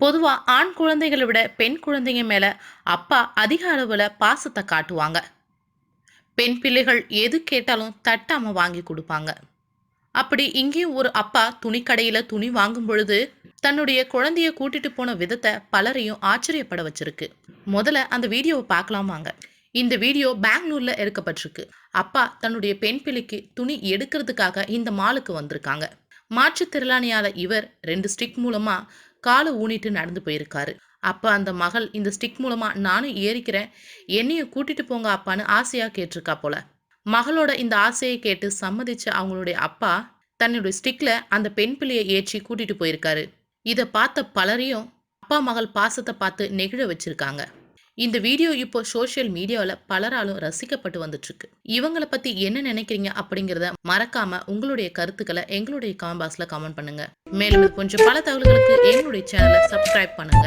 பொதுவாக ஆண் குழந்தைகளை விட பெண் குழந்தைங்க மேலே அப்பா அதிக அளவில் பாசத்தை காட்டுவாங்க. பெண் பிள்ளைகள் எது கேட்டாலும் தட்டாமல் வாங்கி கொடுப்பாங்க. அப்படி இங்கேயும் ஒரு அப்பா துணிக்கடையில் துணி வாங்கும் பொழுது தன்னுடைய குழந்தைய கூட்டிட்டு போன விதத்தை பலரையும் ஆச்சரியப்பட வச்சிருக்கு. முதல்ல அந்த வீடியோவை பார்க்கலாம் வாங்க. இந்த வீடியோ பெங்களூர்ல எடுக்கப்பட்டிருக்கு. அப்பா தன்னுடைய பெண் பிள்ளைக்கு துணி எடுக்கிறதுக்காக இந்த மாலுக்கு வந்திருக்காங்க. மாற்றுத்திறனாளியான இவர் ரெண்டு ஸ்டிக் மூலமா காலை ஊனிட்டு நடந்து போயிருக்காரு. அப்போ அந்த மகள் இந்த ஸ்டிக் மூலமாக நானும் ஏறிக்கிறேன் என்னையும் கூட்டிட்டு போங்க அப்பான்னு ஆசையாக கேட்டிருக்கா போல. மகளோட இந்த ஆசையை கேட்டு சம்மதிச்ச அவங்களுடைய அப்பா தன்னுடைய ஸ்டிக்கில் அந்த பெண் பிள்ளையை ஏற்றி கூட்டிட்டு போயிருக்காரு. இதை பார்த்த பலரையும் அப்பா மகள் பாசத்தை பார்த்து நெகிழ வச்சிருக்காங்க. இந்த வீடியோ இப்போ சோஷியல் மீடியாவில் பலராலும் ரசிக்கப்பட்டு வந்துட்டுருக்கு. இவங்களை பற்றி என்ன நினைக்கிறீங்க அப்படிங்கிறத மறக்காம உங்களுடைய கருத்துக்களை எங்களுடைய காம்பாஸில் கமெண்ட் பண்ணுங்க. மேலும் இது கொஞ்சம் பல தகவல்களுக்கு எங்களுடைய சேனலை சப்ஸ்கிரைப் பண்ணுங்க.